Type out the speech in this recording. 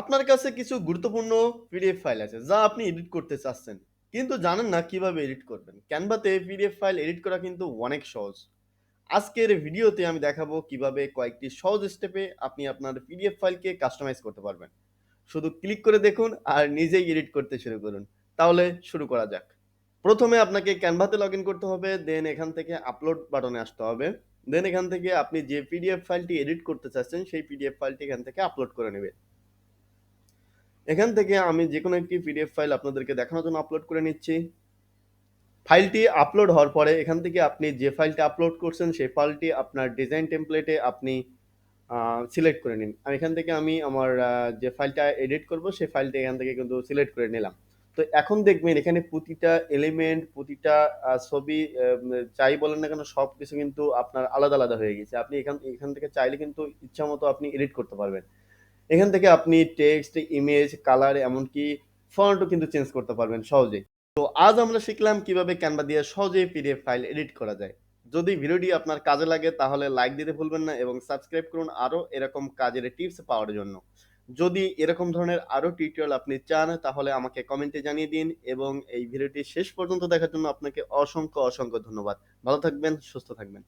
আপনার কাছে কিছু গুরুত্বপূর্ণ পিডিএফ ফাইল আছে, যা আপনি এডিট করতে চাচ্ছেন। কিন্তু জানেন না কীভাবে এডিট করবেন। ক্যানভাতে পিডিএফ ফাইল এডিট করা কিন্তু অনেক সহজ। আজকের ভিডিওতে আমি দেখাবো কীভাবে কয়েকটি সহজ স্টেপে আপনি আপনার পিডিএফ ফাইলকে কাস্টমাইজ করতে পারবেন। শুধু ক্লিক করে দেখুন আর নিজেই এডিট করতে শুরু করুন। তাহলে শুরু করা যাক। প্রথমে আপনাকে ক্যানভাতে লগইন করতে হবে। দেন এখান থেকে আপলোড বাটনে আসতে হবে। দেন এখান থেকে আপনি যে পিডিএফ ফাইলটি এডিট করতে চাচ্ছেন, সেই পিডিএফ ফাইলটি এখান থেকে আপলোড করে নেবেন। এখান থেকে আমি যে কোনো একটি পিডিএফ ফাইল আপনাদেরকে দেখানোর জন্য আপলোড করে নিচ্ছি। ফাইলটি আপলোড হওয়ার পরে এখান থেকে আপনি যে ফাইলটি আপলোড করছেন সেই ফাইলটি আপনার ডিজাইন টেমপ্লেটে আপনি সিলেক্ট করে নিন। আমি এখান থেকে আমি আমার যে ফাইলটা এডিট করব সেই ফাইলটা এখান থেকে কিন্তু সিলেক্ট করে নিলাম। তো এখন দেখবেন এখানে প্রতিটা এলিমেন্ট, প্রতিটা ছবি চাই বলেন না কেন সব কিছু কিন্তু আপনার আলাদা, আলাদা হয়ে গেছে। আপনি এখান এখান থেকে চাইলে কিন্তু ইচ্ছামত আপনি এডিট করতে পারবেন। এখান থেকে আপনি টেক্সট, ইমেজ, কালার এমনকি ফন্টও কিন্তু চেঞ্জ করতে পারবেন সহজেই। তো আজ আমরা শিখলাম কীভাবে ক্যানভা দিয়ে সহজেই পিডিএফ ফাইল এডিট করা যায়। যদি ভিডিওটি আপনার কাজে লাগে তাহলে লাইক দিতে ভুলবেন না এবং সাবস্ক্রাইব করুন আরও এরকম কাজের টিপস পাওয়ার জন্য। যদি এরকম ধরনের আরও টিউটোরিয়াল আপনি চান তাহলে আমাকে কমেন্টে জানিয়ে দিন এবং এই ভিডিওটি শেষ পর্যন্ত দেখার জন্য আপনাকে অসংখ্য, অসংখ্য ধন্যবাদ। ভালো থাকবেন, সুস্থ থাকবেন।